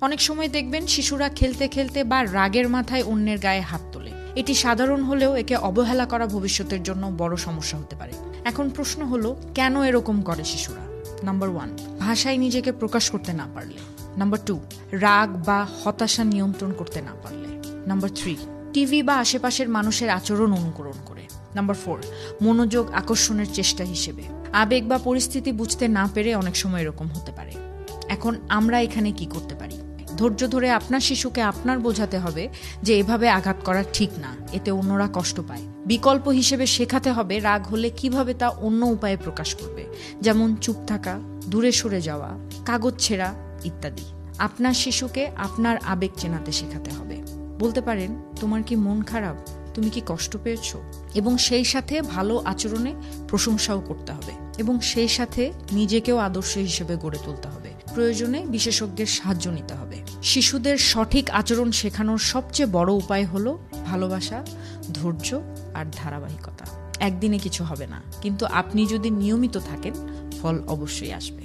অনেক সময় দেখবেন শিশুরা খেলতে খেলতে বা রাগের মাথায় অন্যের গায়ে হাত তোলে। এটি সাধারণ হলেও একে অবহেলা করা ভবিষ্যতের জন্য বড় সমস্যা হতে পারে। এখন প্রশ্ন হলো, কেন এরকম করে শিশুরা? নাম্বার ওয়ান ভাষায় নিজেকে প্রকাশ করতে না পারলে। নাম্বার টু রাগ বা হতাশা নিয়ন্ত্রণ করতে না পারলে। নাম্বার থ্রি টিভি বা আশেপাশের মানুষের আচরণ অনুকরণ করে। নাম্বার ফোর মনোযোগ আকর্ষণের চেষ্টা হিসেবে। আবেগ বা পরিস্থিতি বুঝতে না পেরে অনেক সময় এরকম হতে পারে। এখন আমরা এখানে কি করতে পারি? ধৈর্য ধরে আপনার শিশুকে আপনার বোঝাতে হবে যে এভাবে আঘাত করা ঠিক না, এতে অন্যরা কষ্ট পায়। বিকল্প হিসেবে শেখাতে হবে রাগ হলে কীভাবে তা অন্য উপায়ে প্রকাশ করবে, যেমন চুপ থাকা, দূরে সরে যাওয়া, কাগজ ছেঁড়া ইত্যাদি। আপনার শিশুকে আপনার আবেগ চেনাতে শেখাতে হবে। বলতে পারেন, তোমার কি মন খারাপ? তুমি কি কষ্ট পেয়েছ? এবং সেই সাথে ভালো আচরণে প্রশংসাও করতে হবে এবং সেই সাথে নিজেকেও আদর্শ হিসেবে গড়ে তুলতে হবে। প্রয়োজনে বিশেষজ্ঞের সাহায্য নিতে হবে। শিশুদের সঠিক আচরণ শেখানোর সবচেয়ে বড় উপায় হলো ভালোবাসা, ধৈর্য আর ধারাবাহিকতা। একদিনে কিছু হবে না, কিন্তু আপনি যদি নিয়মিত থাকেন, ফল অবশ্যই আসবে।